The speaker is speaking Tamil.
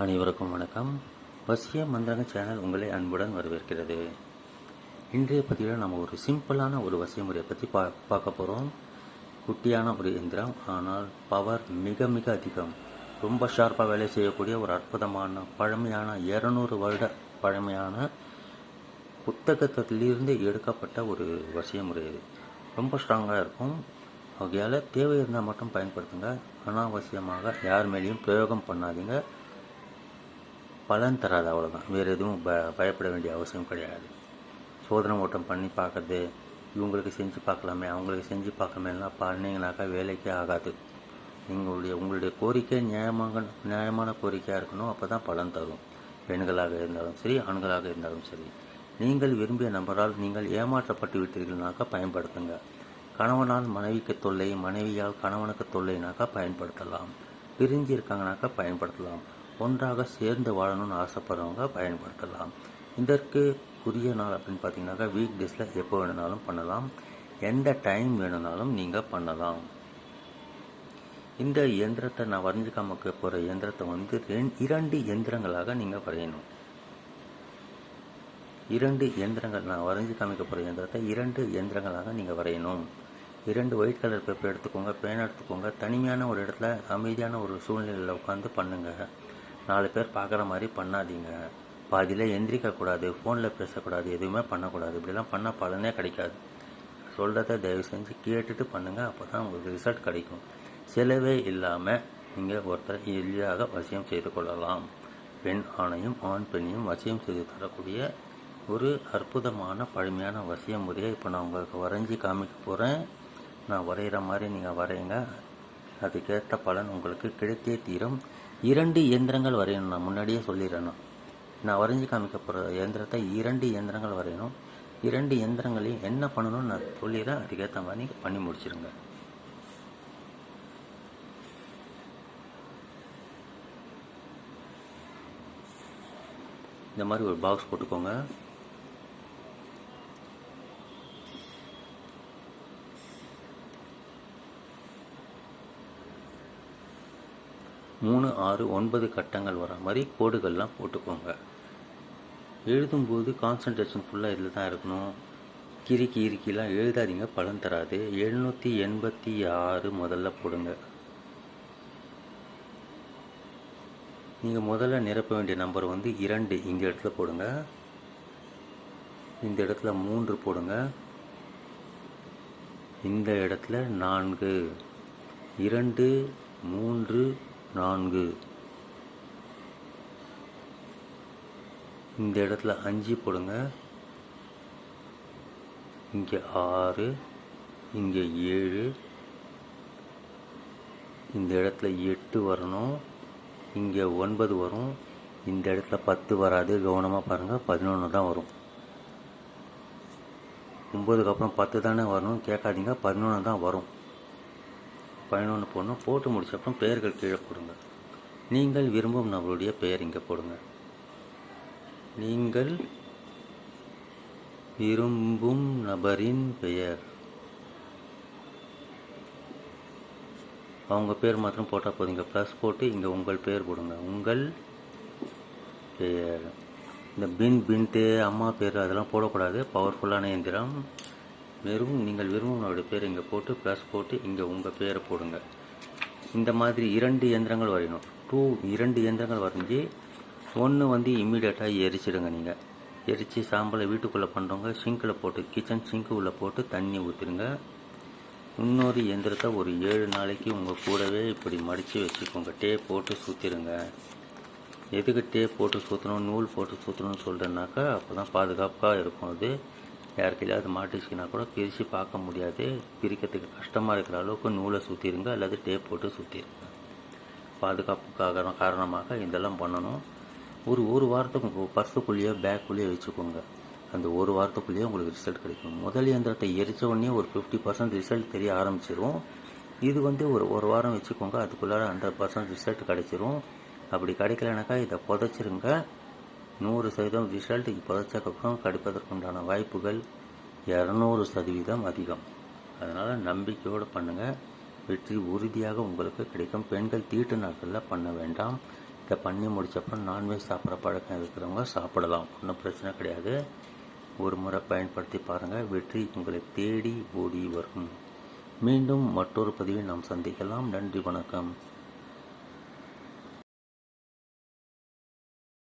அனைவருக்கும் வணக்கம். வசிய மந்திரங்க சேனல் உங்களை அன்புடன் வரவேற்கிறது. இன்றைய பதிவில் நம்ம ஒரு சிம்பிளான ஒரு வசிய முறையை பற்றி பா பார்க்க போகிறோம் குட்டியான ஒரு எந்திரம் ஆனால் பவர் மிக மிக அதிகம். ரொம்ப ஷார்ப்பாக வேலை செய்யக்கூடிய ஒரு அற்புதமான பழமையான இரநூறு வருட பழமையான புத்தகத்திலிருந்து எடுக்கப்பட்ட ஒரு வசிய முறை இது. ரொம்ப ஸ்ட்ராங்காக இருக்கும். ஆகையால் தேவை இருந்தால் மட்டும் பயன்படுத்துங்க. அனாவசியமாக யார் மேலேயும் பிரயோகம் பண்ணாதீங்க. பலன் தராது அவ்வளோதான் வேறு எதுவும் ப பயப்பட வேண்டிய அவசியம் கிடையாது. சோதனை ஓட்டம் பண்ணி பார்க்கறது இவங்களுக்கு செஞ்சு பார்க்கலாமே அவங்களுக்கு செஞ்சு பார்க்கலாமேலாம் பண்ணிங்கனாக்கா வேலைக்கே ஆகாது. எங்களுடைய உங்களுடைய கோரிக்கை நியாயமாக நியாயமான கோரிக்கையாக இருக்கணும் அப்போ தான் பலன் தரும். பெண்களாக இருந்தாலும் சரி ஆண்களாக இருந்தாலும் சரி. நீங்கள் விரும்பிய நபரால் நீங்கள் ஏமாற்றப்பட்டு விட்டீர்கள்னாக்கா பயன்படுத்துங்க. கணவனால் மனைவிக்கு தொல்லை மனைவியால் கணவனுக்கு தொல்லைனாக்கா பயன்படுத்தலாம். பிரிஞ்சு இருக்காங்கனாக்கா பயன்படுத்தலாம். ஒன்றாக சேர்ந்து வாழணும்னு ஆசைப்படுறவங்க பயன்படுத்தலாம். இதற்கு உரிய நாள் அப்படின்னு பார்த்தீங்கன்னாக்கா வீக் டேஸில் எப்போ வேணுனாலும் பண்ணலாம். எந்த டைம் வேணுனாலும் நீங்கள் பண்ணலாம். இந்த எந்திரத்தை நான் வரைஞ்சு காமிக்க போகிற எந்திரத்தை வந்து ரெண்- இரண்டு எந்திரங்களாக நீங்கள் வரையணும். இரண்டு எந்திரங்கள் நான் வரைஞ்சு காமிக்க போகிற இயந்திரத்தை இரண்டு எந்திரங்களாக நீங்கள் வரையணும். இரண்டு ஒயிட் கலர் பேப்பர் எடுத்துக்கோங்க பேன் எடுத்துக்கோங்க. தனிமையான ஒரு இடத்துல அமைதியான ஒரு சூழ்நிலையில் உட்காந்து பண்ணுங்கள் நாலு பேர் பார்க்குற மாதிரி பண்ணாதீங்க. பாதியில் எந்திரிக்கக்கூடாது ஃபோனில் பேசக்கூடாது எதுவுமே பண்ணக்கூடாது. இப்படிலாம் பண்ண பலனே கிடைக்காது. சொல்கிறத தயவு செஞ்சு கேட்டுட்டு பண்ணுங்கள் அப்போ தான் உங்களுக்கு ரிசல்ட் கிடைக்கும். செலவே இல்லாமல் நீங்கள் ஒருத்தர் எளிதாக வசியம் செய்து கொள்ளலாம். பெண் ஆணையும் ஆண் பெண்ணையும் வசியம் செய்து தரக்கூடிய ஒரு அற்புதமான பழமையான வசிய முறையை இப்போ நான் உங்களுக்கு வரைஞ்சி காமிக்க போகிறேன் நான் வரைகிற மாதிரி நீங்கள் வரையுங்க. அதுக்கேற்ற பலன் உங்களுக்கு கிடைத்தே தீரும். இரண்டு இயந்திரங்கள் வரையணும். நான் முன்னாடியே சொல்லிடுறேன். நான். நான் வரைஞ்சி காமிக்க போகிற இயந்திரத்தை இரண்டு இயந்திரங்கள் வரையணும். இரண்டு இயந்திரங்களையும் என்ன பண்ணணும்னு நான் சொல்லிடுறேன். அதுக்கேற்ற மாதிரி நீங்கள் பண்ணி முடிச்சிருங்க. இந்த மாதிரி ஒரு பாக்ஸ் போட்டுக்கோங்க. மூணு ஆறு ஒன்பது கட்டங்கள் வர மாதிரி கோடுகள்லாம் போட்டுக்கோங்க. எழுதும்போது கான்சன்ட்ரேஷன் ஃபுல்லாக இதில் தான் இருக்கணும். கிறுக்கி இறுக்கிலாம் எழுதாதீங்க பலன் தராது. எழுநூற்றி எண்பத்தி ஆறு முதல்ல போடுங்க. நீங்கள் முதல்ல நிரப்ப வேண்டிய நம்பர் வந்து இரண்டு இந்த இடத்துல போடுங்க. இந்த இடத்துல மூன்று போடுங்க. இந்த இடத்துல நான்கு. இரண்டு மூன்று நான்கு. இந்த இடத்துல அஞ்சு போடுங்க. இங்கே ஆறு இங்கே ஏழு. இந்த இடத்துல எட்டு வரணும். இங்கே ஒன்பது வரும். இந்த இடத்துல பத்து வராது. கவனமாக பாருங்கள் பதினொன்று தான் வரும். ஒம்பதுக்கு அப்புறம் பத்து தானே வரணும். கேட்காதீங்க. பதினொன்று தான் வரும். பதினொன்று போடணும் போட்டு முடிச்ச பெயர்கள் கீழே போடுங்க நீங்கள் விரும்பும் நபருடைய பெயர் இங்கே போடுங்க. நீங்கள் விரும்பும் நபரின் பெயர். அவங்க பேர் மாத்திரம் போட்டால் போதுங்க ப்ளஸ் போட்டு இங்கே உங்கள் பேர் போடுங்க. உங்கள் பெயர். இந்த பின் பின்ட்டு அம்மா பேர் அதெல்லாம் போடக்கூடாது. பவர்ஃபுல்லான எந்திரம் வெறும் நீங்கள் விரும்பும் பேர் இங்கே போட்டு ப்ளஸ் போட்டு இங்கே உங்கள் பேரை போடுங்க. இந்த மாதிரி இரண்டு இயந்திரங்கள் வரையணும். டூ இரண்டு இயந்திரங்கள் வரைஞ்சி ஒன்று வந்து இம்மீடியட்டாக எரிச்சிடுங்க நீங்கள் எரித்து சாம்பலை வீட்டுக்குள்ளே பண்ணுறவங்க சிங்கில் போட்டு கிச்சன் சிங்க்கு உள்ளே போட்டு தண்ணி ஊற்றிடுங்க இன்னொரு இயந்திரத்தை ஒரு ஏழு நாளைக்கு உங்கள் கூடவே இப்படி மடித்து வச்சுக்கோங்க. டே போட்டு சுற்றிடுங்க எதுக்கு டே போட்டு சுற்றணும் நூல் போட்டு சுற்றணும்னு சொல்கிறேன்னாக்கா அப்போ தான் பாதுகாப்பாக இருக்கும் அது. யாருக்கையில அது கூட பிரித்து பார்க்க முடியாது. பிரிக்கிறதுக்கு கஷ்டமாக இருக்கிற அளவுக்கு நூலை சுற்றிடுங்க அல்லது டேப் போட்டு சுற்றிருங்க பாதுகாப்புக்காக காரணமாக இதெல்லாம் பண்ணணும். ஒரு ஒரு வாரத்துக்கு பர்ஸுக்குள்ளேயோ பேக்குள்ளேயோ வச்சுக்கோங்க. அந்த ஒரு வாரத்துக்குள்ளேயே உங்களுக்கு ரிசல்ட் கிடைக்கும். முதல் இயந்திரத்தை எரிச்ச உடனே ஒரு ஃபிஃப்டி பர்சன்ட் ரிசல்ட் தெரிய ஆரம்பிச்சிடும் இது வந்து ஒரு ஒரு வாரம் வச்சுக்கோங்க அதுக்குள்ளார ஹண்ட்ரட் பர்சன்ட் ரிசல்ட் கிடைச்சிரும். அப்படி கிடைக்கலனாக்கா இதை புதைச்சிருங்க. நூறு சதவீதம் ரிசல்ட் புதைச்சக்கப்புறம் கிடைப்பதற்குண்டான வாய்ப்புகள் இரநூறு சதவீதம் அதிகம். அதனால் நம்பிக்கையோடு பண்ணுங்கள் வெற்றி உறுதியாக உங்களுக்கு கிடைக்கும். பெண்கள் தீட்டு நாட்களில் பண்ண வேண்டாம். இதை பண்ணி முடிச்சப்பறம் நான்வெஜ் சாப்பிட்ற பழக்கம் இருக்கிறவங்க சாப்பிடலாம். ஒன்றும் பிரச்சனை கிடையாது. ஒரு முறை பயன்படுத்தி பாருங்கள் வெற்றி உங்களை தேடி ஓடி வரும். மீண்டும் மற்றொரு பதிவில் நாம் சந்திக்கலாம். நன்றி வணக்கம்.